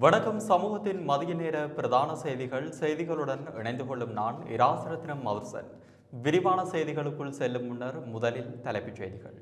வணக்கம் சமூகத்தின் மதிய நேர பிரதான செய்திகள் செய்திகளுடன் இணைந்து கொள்ளும் நான் இராசரத்னம் மதுசன் விரிவான செய்திகளுக்குள் செல்லும் முன்னர் முதலில் தலைப்புச் செய்திகள்.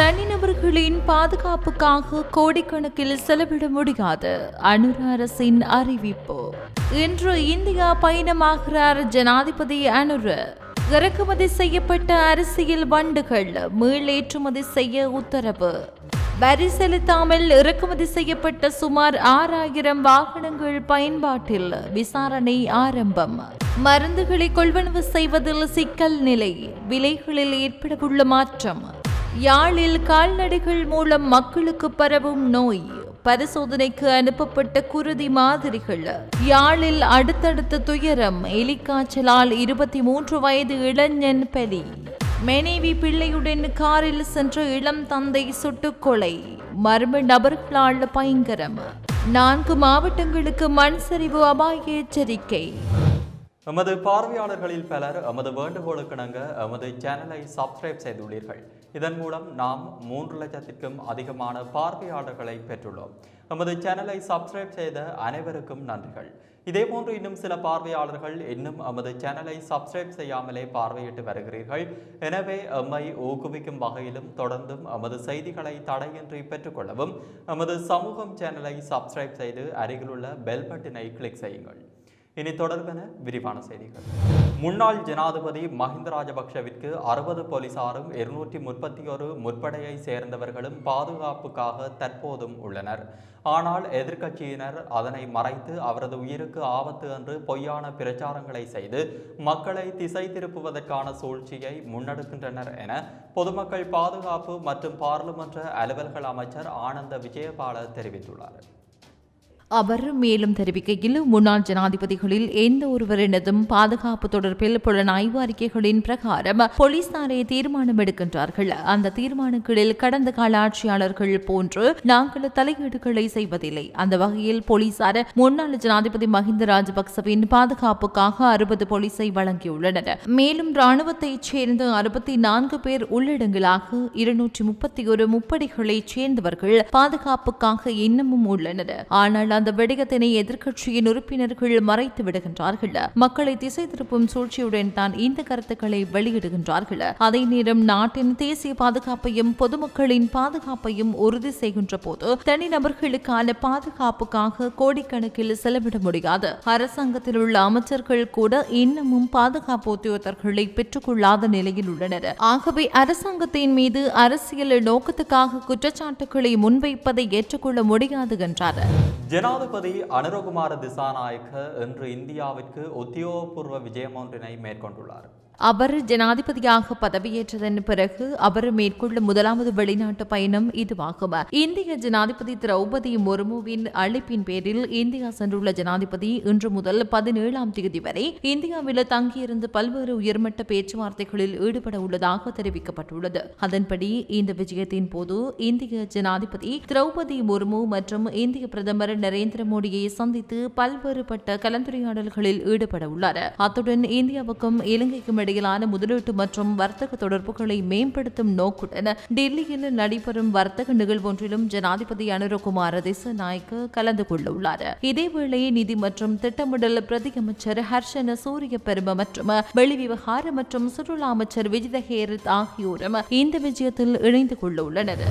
தனிநபர்களின் பாதுகாப்புக்காக கோடிக்கணக்கில் செலவிட முடியாது அனுர அரசின் அறிவிப்பு. இன்று இந்தியா பயணமாகிறார் ஜனாதிபதி அனுர. இறக்குமதி செய்யப்பட்ட அரசியல் வண்டுகள் மீளேற்றுமதி செய்ய உத்தரவு. வரி செலுத்தாமல் இறக்குமதி செய்யப்பட்ட சுமார் ஆறாயிரம் வாகனங்கள் பயன்பாட்டில் விசாரணை ஆரம்பம். மருந்துகளை கொள்வனவு செய்வதில் சிக்கல் நிலை. விலைகளில் ஏற்படவுள்ள மாற்றம். யாழில் கால்நடைகள் மூலம் மக்களுக்கு பரவும் நோய். பரிசோதனைக்கு அனுப்பப்பட்ட குருதி மாதிரிகள். யாழில் அடுத்தடுத்த துயரம். எலிக்காய்ச்சலால் இருபத்தி மூன்று வயது இளைஞன் பலி. மனைவி பிள்ளையுடன் காரில் சென்ற இளம் தந்தை சுட்டுக்கொலை. மர்ம நபர்களால் பயங்கரம். நான்கு மாவட்டங்களுக்கு மண் சரிவு அபாய எச்சரிக்கை. எமது பார்வையாளர்களில் பலர் எமது வேண்டுகோளுக்கிணங்க எமது சேனலை சப்ஸ்கிரைப் செய்துள்ளீர்கள். இதன் மூலம் நாம் மூன்று லட்சத்திற்கும் அதிகமான பார்வையாளர்களை பெற்றுள்ளோம். எமது சேனலை சப்ஸ்கிரைப் செய்த அனைவருக்கும் நன்றிகள். இதேபோன்று இன்னும் சில பார்வையாளர்கள் இன்னும் எமது சேனலை சப்ஸ்கிரைப் செய்யாமலே பார்வையிட்டு வருகிறீர்கள். எனவே எம்மை ஊக்குவிக்கும் வகையிலும் தொடர்ந்தும் எமது செய்திகளை தடையின்றி பெற்றுக்கொள்ளவும் எமது சமூகம் சேனலை சப்ஸ்கிரைப் செய்து அருகிலுள்ள பெல் பட்டினை கிளிக் செய்யுங்கள். இனி தொடர்பென விரிவான செய்திகள். முன்னாள் ஜனாதிபதி மஹிந்த ராஜபக்ஷவிற்கு அறுபது போலீசாரும் இருநூற்றி முப்பத்தி ஒரு முற்படையை சேர்ந்தவர்களும் பாதுகாப்புக்காக தற்போதும் உள்ளனர். ஆனால் எதிர்க்கட்சியினர் அதனை மறைத்து அவரது உயிருக்கு ஆபத்து என்று பொய்யான பிரச்சாரங்களை செய்து மக்களை திசை திருப்புவதற்கான சூழ்ச்சியை முன்னெடுக்கின்றனர் என பொதுமக்கள் பாதுகாப்பு மற்றும் பாராளுமன்ற அலுவல்கள் அமைச்சர் ஆனந்த விஜயபால தெரிவித்துள்ளார். அவர் மேலும் தெரிவிக்கையில் முன்னாள் ஜனாதிபதிகளில் எந்த ஒருவரினதும் பாதுகாப்பு தொடர்பில் புலனாய்வு அறிக்கைகளின் பிரகாரம் போலீசாரே தீர்மானம் எடுக்கின்றார்கள் அந்த தீர்மானங்களில் கடந்த கால ஆட்சியாளர்கள் போன்று நாங்கள் தலையீடுகளை செய்வதில்லை. அந்த வகையில் போலீசார் முன்னாள் ஜனாதிபதி மஹிந்த ராஜபக்சவின் பாதுகாப்புக்காக அறுபது போலீஸை வழங்கியுள்ளனர். மேலும் ராணுவத்தைச் சேர்ந்த அறுபத்தி நான்கு பேர் உள்ளடங்கலாக இருநூற்றி முப்பத்தி ஒரு முப்படைகளைச் சேர்ந்தவர்கள் பாதுகாப்புக்காக இன்னமும் உள்ளனர். ஆனால் அந்த வெடிகத்தினை எதிர்க்கட்சியின் உறுப்பினர்கள் மறைத்து விடுகின்றார்கள். மக்களை திசை திருப்பும் சூழ்ச்சியுடன் தான் இந்த கருத்துக்களை வெளியிடுகின்றார்கள். அதே நேரம் நாட்டின் தேசிய பாதுகாப்பையும் பொதுமக்களின் பாதுகாப்பையும் உறுதி செய்கின்ற போது தனிநபர்களுக்கான பாதுகாப்புக்காக கோடிக்கணக்கில் செலவிட முடியாது. அரசாங்கத்தில் உள்ள அமைச்சர்கள் கூட இன்னமும் பாதுகாப்பு உத்தியோகத்தர்களை பெற்றுக்கொள்ளாத நிலையில் உள்ளனர். ஆகவே அரசாங்கத்தின் மீது அரசியல் நோக்கத்துக்காக குற்றச்சாட்டுகளை முன்வைப்பதை ஏற்றுக்கொள்ள முடியாது என்றார். ஜனாதிபதி அனுரகுமார திசாநாயக்க இன்று இந்தியாவிற்கு உத்தியோகபூர்வ விஜயம் ஒன்றினை மேற்கொண்டுள்ளார். அவர் ஜனாதிபதியாக பதவியேற்றதன் பிறகு அவர் மேற்கொள்ளும் முதலாவது வெளிநாட்டு பயணம் இதுவாகும். இந்திய ஜனாதிபதி திரௌபதி முர்முவின் அழைப்பின் பேரில் இந்தியா சென்றுள்ள ஜனாதிபதி இன்று முதல் பதினேழாம் தேதி வரை இந்தியாவில் தங்கியிருந்து பல்வேறு உயர்மட்ட பேச்சுவார்த்தைகளில் ஈடுபட உள்ளதாக தெரிவிக்கப்பட்டுள்ளது. அதன்படி இந்த விஜயத்தின் போது இந்திய ஜனாதிபதி திரௌபதி முர்மு மற்றும் இந்திய பிரதமர் நரேந்திர மோடியை சந்தித்து பல்வேறுபட்ட கலந்துரையாடல்களில் ஈடுபட உள்ளார். அத்துடன் இந்தியாவுக்கும் இலங்கைக்கும் இடையிலான முதலீட்டு மற்றும் வர்த்தக தொடர்புகளை மேம்படுத்தும் நோக்குடன் டெல்லியில் நடைபெறும் வர்த்தக நிகழ்வொன்றிலும் ஜனாதிபதி அனுரகுமார திசநாயக்க கலந்து கொள்ள உள்ளார் இதேவேளை நிதி மற்றும் திட்டமிடல் பிரதி அமைச்சர் ஹர்ஷன சூரிய பெரும மற்றும் வெளிவிவகார மற்றும் சுற்றுலா அமைச்சர் விஜித ஹேரத் ஆகியோரும் இந்த விஜயத்தில் இணைந்து கொள்ள உள்ளனர்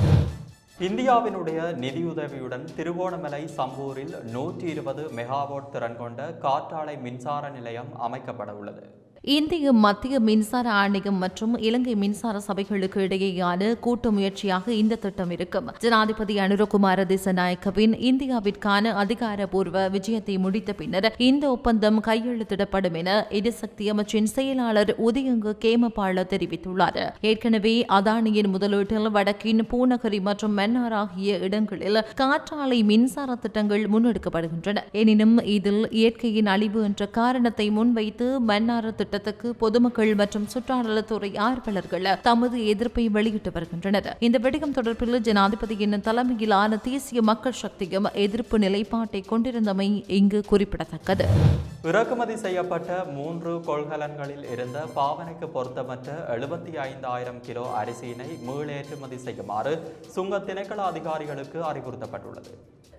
இந்தியாவினுடைய நிதியுதவியுடன் திருகோணமலை சம்பூரில் நூற்றி இருபது மெகாவாட் திறன் கொண்ட காற்றாலை மின்சார நிலையம் அமைக்கப்பட உள்ளது இந்திய மத்திய மின்சார ஆணையம் மற்றும் இலங்கை மின்சார சபைகளுக்கு இடையேயான கூட்டு முயற்சியாக இந்த திட்டம் இருக்கும். ஜனாதிபதி அனுரகுமார திசநாயக்கவின் இந்தியாவிற்கான அதிகாரபூர்வ விஜயத்தை முடித்த பின்னர் இந்த ஒப்பந்தம் கையெழுத்திடப்படும் என எரிசக்தி அமைச்சின் செயலாளர் உதயங்கு கேமபால தெரிவித்துள்ளார். ஏற்கனவே அதானியின் முதலீட்டில் வடக்கின் பூநகரி மற்றும் மன்னார் ஆகிய இடங்களில் காற்றாலை மின்சார திட்டங்கள் முன்னெடுக்கப்படுகின்றன. எனினும் இதில் இயற்கையின் அழிவு என்ற காரணத்தை முன்வைத்து மன்னார் திட்டத்துக்கு பொதுமக்கள் மற்றும் சுற்றாடலத்துறை ஆர்வலர்கள் தமது எதிர்ப்பை வெளியிட்டு வருகின்றனர். இந்த விடயம் தொடர்பில் ஜனாதிபதியின் தலைமையிலான தேசிய மக்கள் சக்தியும் எதிர்ப்பு நிலைப்பாட்டை கொண்டிருந்தமை இங்கு குறிப்பிடத்தக்கது. இறக்குமதி செய்யப்பட்ட மூன்று கொள்கலன்களில் இருந்த பாவனைக்கு பொருத்தமற்ற எழுபத்தி ஐந்தாயிரம் கிலோ அரிசியினை மீளேற்றுமதி செய்யுமாறு சுங்க திணைக்கள அதிகாரிகளுக்கு அறிவுறுத்தப்பட்டுள்ளது.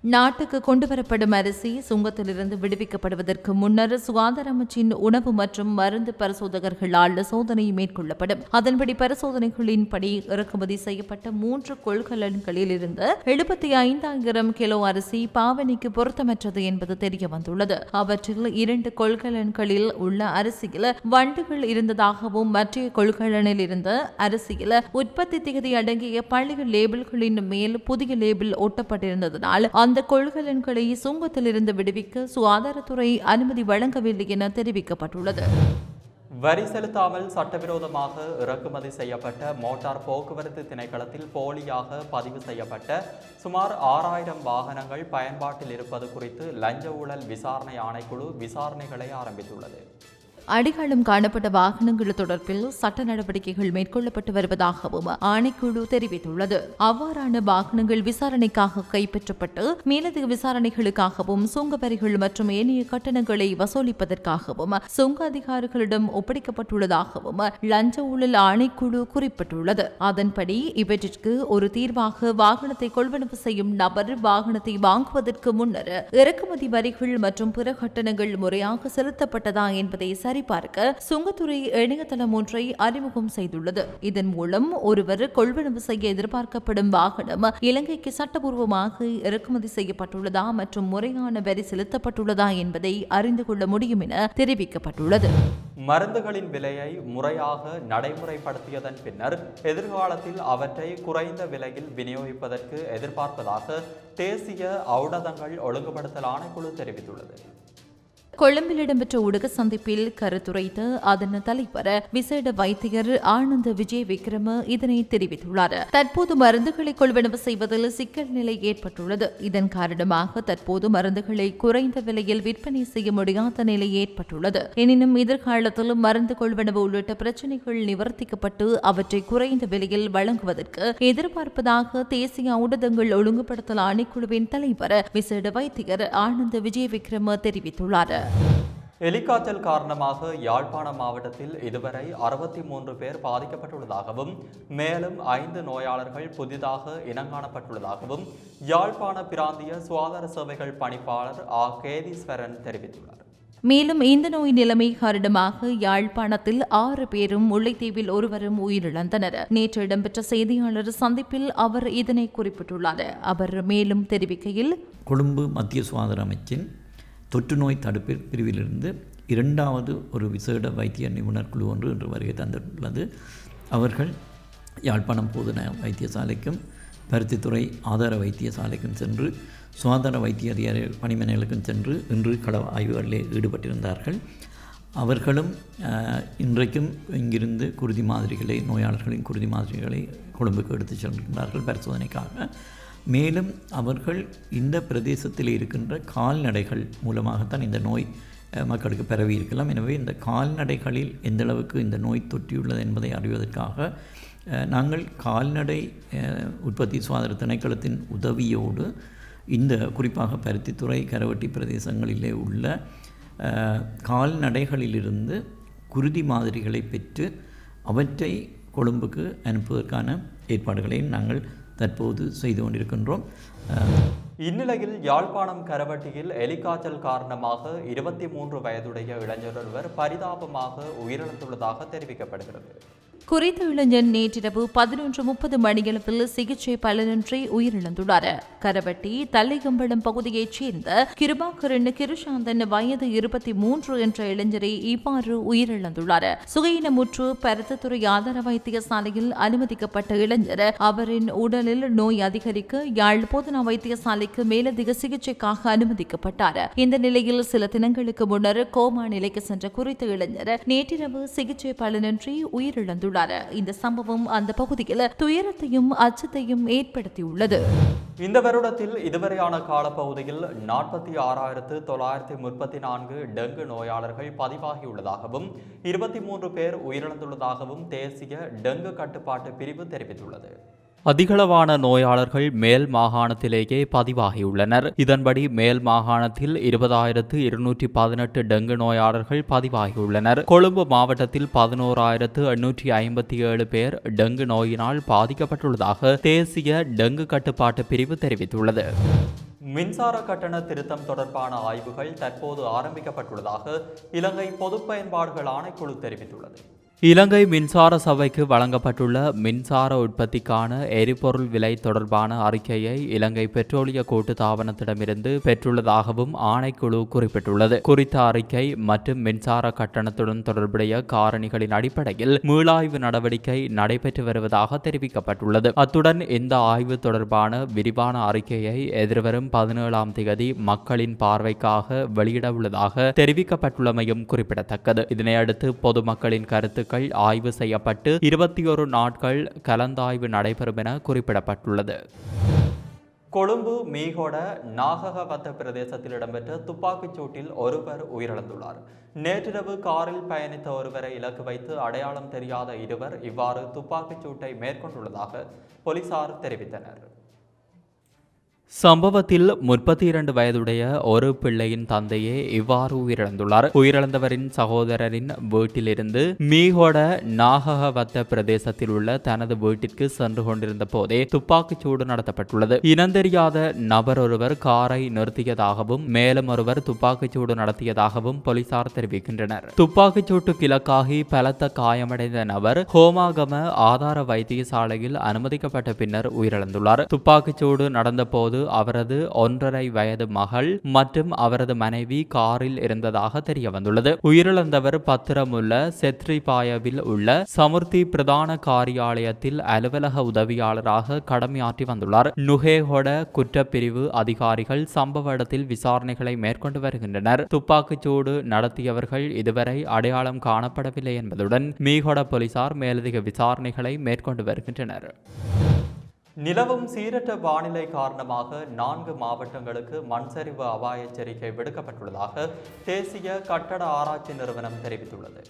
நாட்டுக்கு கொண்டுவரப்படும் அரிசி சுங்கத்திலிருந்து விடுவிக்கப்படுவதற்கு முன்னர் சுகாதார அமைச்சின் உணவு மற்றும் மருந்து பரிசோதகர்களால் சோதனை மேற்கொள்ளப்படும். அதன்படி பரிசோதனைகளின்படி இறக்குமதி செய்யப்பட்ட மூன்று கொள்கலன்களில் இருந்து எழுபத்தி ஐந்தாயிரம் கிலோ அரிசி பாவனைக்கு பொருத்தமற்றது என்பது தெரியவந்துள்ளது. அவற்றில் இரண்டு கொள்கலன்களில் உள்ள அரிசியில் வண்டுகள் இருந்ததாகவும் மற்ற கொள்கலனில் இருந்த அரிசியில் உற்பத்தி திகதி அடங்கிய பழைய லேபிள்களின் மேல் புதிய லேபிள் ஒட்டப்பட்டிருந்ததனால் அந்த கொள்கலன்களை சுங்கத்திலிருந்து விடுவிக்க சுகாதாரத்துறை அனுமதி வழங்கவில்லை என தெரிவிக்கப்பட்டுள்ளது. வரி செலுத்தாமல் சட்டவிரோதமாக இறக்குமதி செய்யப்பட்ட மோட்டார் போக்குவரத்து திணைக்களத்தில் போலியாக பதிவு செய்யப்பட்ட சுமார் ஆறாயிரம் வாகனங்கள் பயன்பாட்டில் இருப்பது குறித்து லஞ்ச ஊழல் விசாரணை ஆணைக்குழு விசாரணைகளை ஆரம்பித்துள்ளது. அடையாளம் காணப்பட்ட வாகனங்கள் தொடர்பில் சட்ட நடவடிக்கைகள் மேற்கொள்ளப்பட்டு வருவதாகவும் ஆணைக்குழு தெரிவித்துள்ளது. அவ்வாறான வாகனங்கள் விசாரணைக்காக கைப்பற்றப்பட்டு மேலதிக விசாரணைகளுக்காகவும் சுங்க வரிகள் மற்றும் ஏனைய கட்டணங்களை வசூலிப்பதற்காகவும் சுங்க அதிகாரிகளிடம் ஒப்படைக்கப்பட்டுள்ளதாகவும் லஞ்ச ஊழல் ஆணைக்குழு குறிப்பிட்டுள்ளது. அதன்படி இவற்றிற்கு ஒரு தீர்வாக வாகனத்தை கொள்வனவு செய்யும் நபர் வாகனத்தை வாங்குவதற்கு முன்னர் இறக்குமதி வரிகள் மற்றும் பிற கட்டணங்கள் முறையாக செலுத்தப்பட்டதா என்பதை சரி சரிபார்க்க சுங்கத்துறை இணையதளம் ஒன்றை அறிமுகம் செய்துள்ளது. இதன் மூலம் ஒருவர் கொள்வனவு செய்ய எதிர்பார்க்கப்படும் வாகனம் இலங்கைக்கு சட்டபூர்வமாக இறக்குமதி செய்யப்பட்டுள்ளதா மற்றும் முறையான வரி செலுத்தப்பட்டுள்ளதா என்பதை அறிந்து கொள்ள முடியும் என தெரிவிக்கப்பட்டுள்ளது. மருந்துகளின் விலையை முறையாக நடைமுறைப்படுத்தியதன் பின்னர் எதிர்காலத்தில் அவற்றை குறைந்த விலையில் விநியோகிப்பதற்கு எதிர்பார்ப்பதாக தேசிய ஔடதங்கள் ஒழுங்குபடுத்தல் ஆணைக்குழு தெரிவித்துள்ளது. கொழும்பில் இடம்பெற்ற ஊடக சந்திப்பில் கருத்துரைத்த அதன் தலைவர் விசேட வைத்தியர் ஆனந்த விஜய் விக்ரம இதனை தெரிவித்துள்ளார். தற்போது மருந்துகளை கொள்வனவு செய்வதில் சிக்கல் நிலை ஏற்பட்டுள்ளது. இதன் காரணமாக தற்போது மருந்துகளை குறைந்த விலையில் விற்பனை செய்ய முடியாத நிலை ஏற்பட்டுள்ளது. எனினும் எதிர்காலத்தில் மருந்து கொள்வனவு உள்ளிட்ட பிரச்சினைகள் நிவர்த்திக்கப்பட்டு அவற்றை குறைந்த விலையில் வழங்குவதற்கு எதிர்பார்ப்பதாக தேசிய ஊடகங்கள் ஒழுங்குபடுத்தல் ஆணைக்குழுவின் தலைவர் விசேட வைத்தியர் ஆனந்த விஜய் விக்ரம தெரிவித்துள்ளார். எலிக்காய்ச்சல் காரணமாக யாழ்ப்பாணம் மாவட்டத்தில் இதுவரை அறுபத்தி மூன்று பேர் பாதிக்கப்பட்டுள்ளதாகவும் மேலும் ஐந்து நோயாளர்கள் புதிதாக இனங்காணப்பட்டுள்ளதாகவும் யாழ்ப்பாண பிராந்திய சுகாதார சேவைகள் பணிப்பாளர் ஆ. கேதீஸ்வரன் தெரிவித்துள்ளார். மேலும் இந்த நோய் நிலைமை காரணமாக யாழ்ப்பாணத்தில் ஆறு பேரும் முல்லைத்தீவில் ஒருவரும் உயிரிழந்தனர். நேற்று இடம்பெற்ற செய்தியாளர் சந்திப்பில் அவர் இதனை குறிப்பிட்டுள்ளார். அவர் மேலும் தெரிவிக்கையில் கொழும்பு மத்திய சுகாதார அமைச்சின் தொற்று நோய் தடுப்பு பிரிவிலிருந்து இரண்டாவது ஒரு விசேட வைத்திய நிபுணர் குழு ஒன்று இன்று வருகை தந்துள்ளது. அவர்கள் யாழ்ப்பாணம் போதன வைத்தியசாலைக்கும் பருத்தித்துறை ஆதார வைத்தியசாலைக்கும் சென்று சுகாதார வைத்திய அதிகாரி பணிமனைகளுக்கும் சென்று இன்று கள ஆய்வுகளிலே ஈடுபட்டிருந்தார்கள். அவர்களும் இன்றைக்கும் இங்கிருந்து குருதி மாதிரிகளை நோயாளர்களின் குருதி மாதிரிகளை கொழும்புக்கு எடுத்துச் சென்றிருந்தார்கள் பரிசோதனைக்காக. மேலும் அவர்கள் இந்த பிரதேசத்தில் இருக்கின்ற கால்நடைகள் மூலமாகத்தான் இந்த நோய் மக்களுக்கு பரவி இருக்கலாம். எனவே இந்த கால்நடைகளில் எந்தளவுக்கு இந்த நோய் தொற்றியுள்ளது என்பதை அறிவதற்காக நாங்கள் கால்நடை உற்பத்தி சுகாதார திணைக்களத்தின் உதவியோடு இந்த குறிப்பாக பருத்தித்துறை கரவட்டி பிரதேசங்களிலே உள்ள கால்நடைகளிலிருந்து குருதி மாதிரிகளை பெற்று அவற்றை கொழும்புக்கு அனுப்புவதற்கான ஏற்பாடுகளையும் நாங்கள் தற்போது செய்து கொண்டிருக்கின்றோம். இந்நிலையில் யாழ்ப்பாணம் கரவட்டியில் எலிக்காய்ச்சல் காரணமாக இருபத்தி மூன்று வயதுடைய இளைஞர் ஒருவர் பரிதாபமாக உயிரிழந்துள்ளதாக தெரிவிக்கப்படுகிறது. குறித்த இளைஞன் நேற்றிரவு பதினொன்று முப்பது மணியளவில் சிகிச்சை பலனின்றி உயிரிழந்துள்ளார். கரவட்டி தல்லைகம்பளம் பகுதியைச் சேர்ந்த கிருபாகரன் கிருஷாந்தன் வயது இருபத்தி மூன்று என்ற இளைஞரை இவ்வாறு உயிரிழந்துள்ளார். சுகையினமுற்று பருத்தத்துறை ஆதார வைத்தியசாலையில் அனுமதிக்கப்பட்ட இளைஞர் அவரின் உடலில் நோய் அதிகரிக்க யாழ் போதனா வைத்தியசாலைக்கு மேலதிக சிகிச்சைக்காக அனுமதிக்கப்பட்டார். இந்த நிலையில் சில தினங்களுக்கு முன்னர் கோமா நிலைக்கு சென்ற குறித்த இளைஞர் நேற்றிரவு சிகிச்சை பலனின்றி உயிரிழந்துள்ளார். இந்த சம்பவம் அந்த பகுதியில் துயரத்தையும் அச்சத்தையும் ஏற்படுத்தியுள்ளது. இந்த வருடத்தில் இதுவரையான காலப்பகுதியில் நாற்பத்தி ஆறாயிரத்து தொள்ளாயிரத்தி முப்பத்தி நான்கு டெங்கு நோயாளர்கள் பதிவாகியுள்ளதாகவும் இருபத்தி மூன்று பேர் உயிரிழந்துள்ளதாகவும் தேசிய டெங்கு கட்டுப்பாட்டு பிரிவு தெரிவித்துள்ளது. அதிகளவான நோயாளர்கள் மேல் மாகாணத்திலேயே பதிவாகியுள்ளனர். இதன்படி மேல் மாகாணத்தில் இருபதாயிரத்து இருநூற்றி பதினெட்டு டெங்கு நோயாளர்கள் பதிவாகியுள்ளனர். கொழும்பு மாவட்டத்தில் பதினோராயிரத்து எண்ணூற்றி ஐம்பத்தி ஏழு பேர் டெங்கு நோயினால் பாதிக்கப்பட்டுள்ளதாக தேசிய டெங்கு கட்டுப்பாட்டு பிரிவு தெரிவித்துள்ளது. மின்சார கட்டண திருத்தம் தொடர்பான ஆய்வுகள் தற்போது ஆரம்பிக்கப்பட்டுள்ளதாக இலங்கை பொது பயன்பாடுகள் ஆணைக்குழு தெரிவித்துள்ளது. இலங்கை மின்சார சபைக்கு வழங்கப்பட்டுள்ள மின்சார உற்பத்திக்கான எரிபொருள் விலை தொடர்பான அறிக்கையை இலங்கை பெட்ரோலிய கூட்டுத்தாபனத்திடமிருந்து பெற்றுள்ளதாகவும் ஆணைக்குழு குறிப்பிட்டுள்ளது. குறித்த அறிக்கை மற்றும் மின்சார கட்டணத்துடன் தொடர்புடைய காரணிகளின் அடிப்படையில் மீளாய்வு நடவடிக்கை நடைபெற்று வருவதாக தெரிவிக்கப்பட்டுள்ளது. அத்துடன் இந்த ஆய்வு தொடர்பான விரிவான அறிக்கையை எதிர்வரும் பதினேழாம் தேதி மக்களின் பார்வைக்காக வெளியிட உள்ளதாக தெரிவிக்கப்பட்டுள்ளமையும் குறிப்பிடத்தக்கது. இதனையடுத்து பொதுமக்களின் கருத்து கருத்துக்கள் ஆய்வு செய்யப்பட்டு இருபத்தி ஒரு நாட்கள் கலந்தாய்வு நடைபெறும் என குறிப்பிடப்பட்டுள்ளது. கொழும்பு மீகொட நாககவத்த பிரதேசத்தில் இடம்பெற்ற துப்பாக்கிச் சூட்டில் ஒருவர் உயிரிழந்துள்ளார். நேற்றிரவு காரில் பயணித்த ஒருவரை இலக்கு வைத்து அடையாளம் தெரியாத இருவர் இவ்வாறு துப்பாக்கிச் சூட்டை மேற்கொண்டுள்ளதாக போலீசார் தெரிவித்தனர். சம்பவத்தில் முப்பத்தி இரண்டு வயதுடைய ஒரு பிள்ளையின் தந்தையே இவ்வாறு உயிரிழந்துள்ளார். உயிரிழந்தவரின் சகோதரரின் வீட்டிலிருந்து மீகோட நாகவத்த பிரதேசத்தில் உள்ள தனது வீட்டிற்கு சென்று கொண்டிருந்த போதே துப்பாக்கிச் சூடு நடத்தப்பட்டுள்ளது. இனந்தெரியாத நபர் ஒருவர் காரை நிறுத்தியதாகவும் மேலும் ஒருவர் துப்பாக்கிச் சூடு நடத்தியதாகவும் போலீசார் தெரிவிக்கின்றனர். துப்பாக்கிச் கிழக்காகி பலத்த காயமடைந்த நபர் ஹோமாகம ஆதார வைத்தியசாலையில் அனுமதிக்கப்பட்ட பின்னர் உயிரிழந்துள்ளார். துப்பாக்கிச் சூடு நடந்தபோது அவரது ஒன்றரை வயது மகள் மற்றும் அவரது மனைவி காரில் இருந்ததாக தெரிய வந்துள்ளது உயிரிழந்தவர் பத்திரமுள்ள செத்ரிபாயவில் உள்ள சமுர்த்தி பிரதான காரியாலயத்தில் அலுவலக உதவியாளராக கடமையாற்றி வந்துள்ளார். நுகேகொட குற்றப்பிரிவு அதிகாரிகள் சம்பவ இடத்தில் விசாரணைகளை மேற்கொண்டு வருகின்றனர். துப்பாக்கிச்சூடு நடத்தியவர்கள் இதுவரை அடையாளம் காணப்படவில்லை என்பதுடன் மீகொட போலீசார் மேலதிக விசாரணைகளை மேற்கொண்டு வருகின்றனர். நிலவும் சீரற்ற வானிலை காரணமாக நான்கு மாவட்டங்களுக்கு மண் சரிவு அபாய எச்சரிக்கை விடுக்கப்பட்டுள்ளதாக தேசிய கட்டட ஆராய்ச்சி நிறுவனம் தெரிவித்துள்ளது.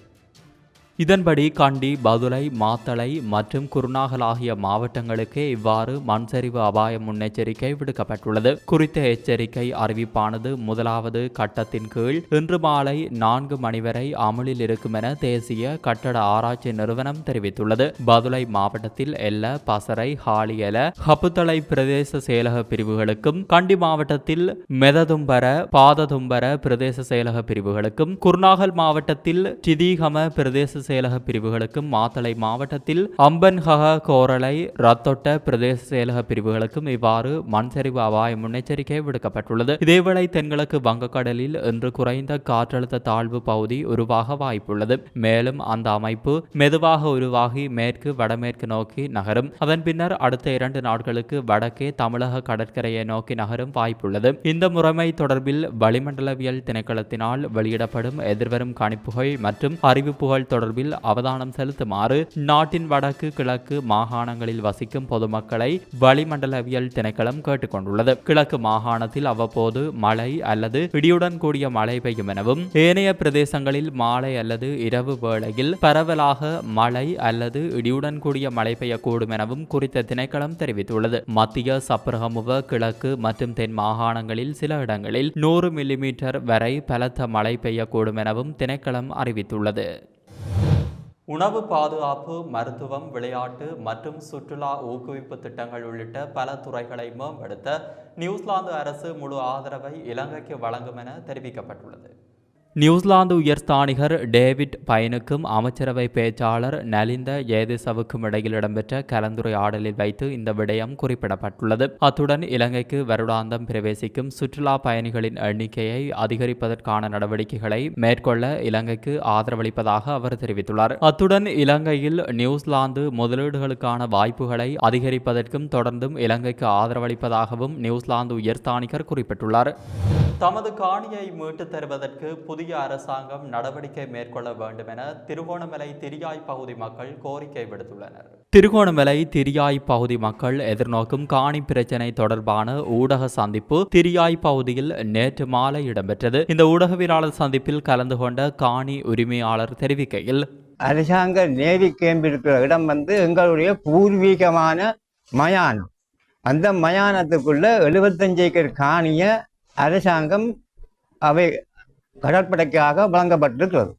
இதன்படி கண்டி பதுளை மாத்தளை மற்றும் குருநாகல் ஆகிய மாவட்டங்களுக்கு இவ்வாறு மண்சரிவு அபாய முன்னெச்சரிக்கை விடுக்கப்பட்டுள்ளது. குறித்த எச்சரிக்கை அறிவிப்பானது முதலாவது கட்டத்தின் கீழ் இன்று மாலை நான்கு மணி வரை அமலில் இருக்கும் என தேசிய கட்டட ஆராய்ச்சி நிறுவனம் தெரிவித்துள்ளது. பதுளை மாவட்டத்தில் எல்ல பசரை ஹாலியல ஹப்புத்தளை பிரதேச செயலக பிரிவுகளுக்கும் கண்டி மாவட்டத்தில் மெததும்பர பாததும்பர பிரதேச செயலக பிரிவுகளுக்கும் குருநாகல் மாவட்டத்தில் சிதீகம பிரதேச செயலக பிரிவுகளுக்கும் மாத்தளை மாவட்டத்தில் அம்பன்ஹக கோரளை ரத்தொட்ட பிரதேச செயலக பிரிவுகளுக்கும் இவ்வாறு மண்சரிவு அபாய முன்னெச்சரிக்கை விடுக்கப்பட்டுள்ளது. இதேவேளை தென்கிழக்கு வங்கக்கடலில் இன்று குறைந்த காற்றழுத்த தாழ்வு பகுதி உருவாக வாய்ப்புள்ளது. மேலும் அந்த அமைப்பு மெதுவாக உருவாகி மேற்கு வடமேற்கு நோக்கி நகரும். அதன் பின்னர் அடுத்த இரண்டு நாட்களுக்கு வடக்கே தமிழக கடற்கரையை நோக்கி நகரும் வாய்ப்புள்ளது. இந்த முறைமை தொடர்பில் வளிமண்டலவியல் திணைக்களத்தினால் வெளியிடப்படும் எதிர்வரும் கணிப்புகள் மற்றும் அறிவிப்புகள் தொடர்பில் அவதானம் செலுத்துமாறு நாட்டின் வடக்கு கிழக்கு மாகாணங்களில் வசிக்கும் பொதுமக்களை வளிமண்டலவியல் திணைக்களம் கேட்டுக்கொண்டுள்ளது. கிழக்கு மாகாணத்தில் அவ்வப்போது மழை அல்லது இடியுடன் கூடிய மழை பெய்யும் எனவும் ஏனைய பிரதேசங்களில் மாலை அல்லது இரவு வேளையில் பரவலாக மழை அல்லது இடியுடன் கூடிய மழை பெய்யக்கூடும் எனவும் குறித்த திணைக்களம் தெரிவித்துள்ளது. மத்திய சப்ரகமுவ கிழக்கு மற்றும் தென் மாகாணங்களில் சில இடங்களில் நூறு மில்லிமீட்டர் வரை பலத்த மழை பெய்யக்கூடும் எனவும் திணைக்களம் அறிவித்துள்ளது. உணவு பாதுகாப்பு மருத்துவம் விளையாட்டு மற்றும் சுற்றுலா ஊக்குவிப்பு திட்டங்கள் உள்ளிட்ட பல துறைகளை மேம்படுத்த நியூசிலாந்து அரசு முழு ஆதரவை இலங்கைக்கு வழங்கும் என தெரிவிக்கப்பட்டுள்ளது. நியூசிலாந்து உயர்ஸ்தானிகர் டேவிட் பயனுக்கும் அமைச்சரவை பேச்சாளர் நலிந்த ஜெயதிசவுக்கும் இடையில் இடம்பெற்ற கலந்துரையாடலில் வைத்து இந்த விடயம் குறிப்பிடப்பட்டுள்ளது. அத்துடன் இலங்கைக்கு வருடாந்தம் பிரவேசிக்கும் சுற்றுலா பயணிகளின் எண்ணிக்கையை அதிகரிப்பதற்கான நடவடிக்கைகளை மேற்கொள்ள இலங்கைக்கு ஆதரவளிப்பதாக அவர் தெரிவித்துள்ளார். அத்துடன் இலங்கையில் நியூசிலாந்து முதலீடுகளுக்கான வாய்ப்புகளை அதிகரிப்பதற்கும் தொடர்ந்தும் இலங்கைக்கு ஆதரவளிப்பதாகவும் நியூசிலாந்து உயர்ஸ்தானிகர் குறிப்பிட்டுள்ளார். தமது காணியை மீட்டுத் தருவதற்கு புதிய அரசாங்கம் நடவடிக்கை மேற்கொள்ள வேண்டும் என திருகோணமலை திரியாய் பகுதி மக்கள் கோரிக்கை விடுத்துள்ளனர். திருகோணமலை திரியாய் பகுதி மக்கள் எதிர்நோக்கும் காணி பிரச்சினை தொடர்பான ஊடக சந்திப்பு திரியாய் பகுதியில் நேற்று மாலை இடம்பெற்றது. இந்த ஊடகவியலாளர் சந்திப்பில் கலந்து கொண்ட காணி உரிமையாளர் தெரிவிக்கையில் அரசாங்க நேவி கேம்ப் இருக்கிற இடம் வந்து எங்களுடைய பூர்வீகமான மயானம். அந்த மயானத்துக்குள்ள எழுபத்தஞ்சு ஏக்கர் காணிய அரசாங்கம் அவை கடற்படைக்காக வழங்கப்பட்டிருக்கிறது.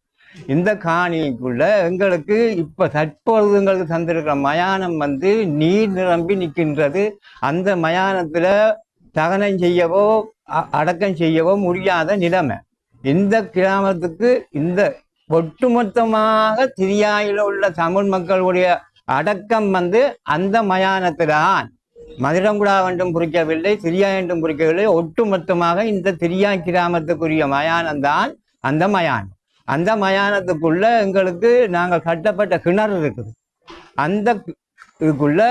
இந்த காணிக்குள்ள எங்களுக்கு இப்ப தற்பொழுது எங்களுக்கு தந்திருக்கிற மயானம் வந்து நீர் நிரம்பி நிற்கின்றது. அந்த மயானத்துல தகனம் செய்யவோ அ- அடக்கம் செய்யவோ முடியாத நிலைமை. இந்த கிராமத்துக்கு இந்த ஒட்டுமொத்தமாக திரியாயில உள்ள தமிழ் மக்களுடைய அடக்கம் வந்து அந்த மயானத்தில்தான். மதுரங்குடா என்றும் குறிக்கவில்லை திரியா என்றும் குறிக்கவில்லை. ஒட்டுமொத்தமாக இந்த திரியா கிராமத்துக்குரிய மயானம் தான் அந்த மயானம். அந்த மயானத்துக்குள்ள எங்களுக்கு நாங்கள் கட்டப்பட்ட கிணறு இருக்குது. அந்த இதுக்குள்ள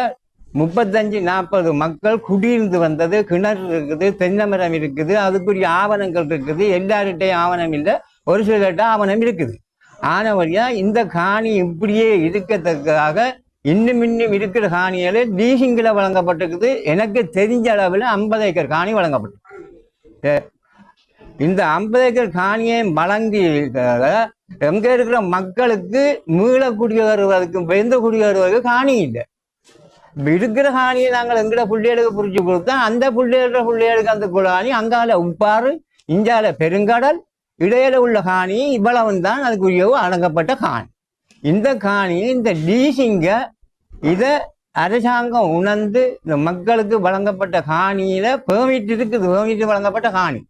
முப்பத்தஞ்சு நாற்பது மக்கள் குடியிருந்து வந்தது. கிணறு இருக்குது தென்னை மரம் இருக்குது அதுக்குரிய ஆவணங்கள் இருக்குது. எல்லார்கிட்டையும் ஆவணம் இல்லை. ஒரு சிலர்கிட்ட ஆவணம் இருக்குது. ஆன வழியாக இந்த காணி இப்படியே இருக்கத்தக்காக இன்னும் இன்னும் இருக்கிற காணிகளை லீசிங்கில் வழங்கப்பட்டிருக்குது. எனக்கு தெரிஞ்ச அளவில் ஐம்பது ஏக்கர் காணி வழங்கப்பட்டது இந்த ஐம்பது ஏக்கர் காணியை வழங்கி எங்க இருக்கிற மக்களுக்கு மீள குடியேறுவதற்கு வெந்த குடியேறுவதற்கு காணி இல்லை. இருக்கிற காணியை நாங்கள் எங்கட பிள்ளைகளுக்கு புரிச்சு கொடுத்தா அந்த பிள்ளைகள பிள்ளைகளுக்கு அந்த குழாணி அங்கால உப்பாறு இஞ்சால பெருங்கடல் இடையில உள்ள காணி இவ்வளவு தான் அதுக்குரிய அடங்கப்பட்ட காணி. இந்த காணி இந்த லீசிங்க இதை அரசாங்கம் உணர்ந்து இந்த மக்களுக்கு வழங்கப்பட்ட காணியில பெர்மிட் இருக்குது பெர்மிட் வழங்கப்பட்ட காணி.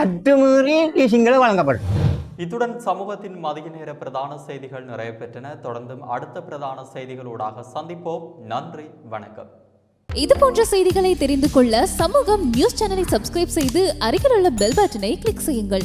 அத்துமீறி லீசிங்கில் வழங்கப்பட்டது இத்துடன் சமூகத்தின் மதிய நேர பிரதான செய்திகள் நிறைவு பெற்றன. தொடர்ந்தும் அடுத்த பிரதான செய்திகளூடாக சந்திப்போம். நன்றி வணக்கம். இது போன்ற செய்திகளை தெரிந்து கொள்ள சமூகம் நியூஸ் சேனலை சப்ஸ்கிரைப் செய்து அருகில் உள்ள பெல் பட்டனை கிளிக் செய்யுங்கள்.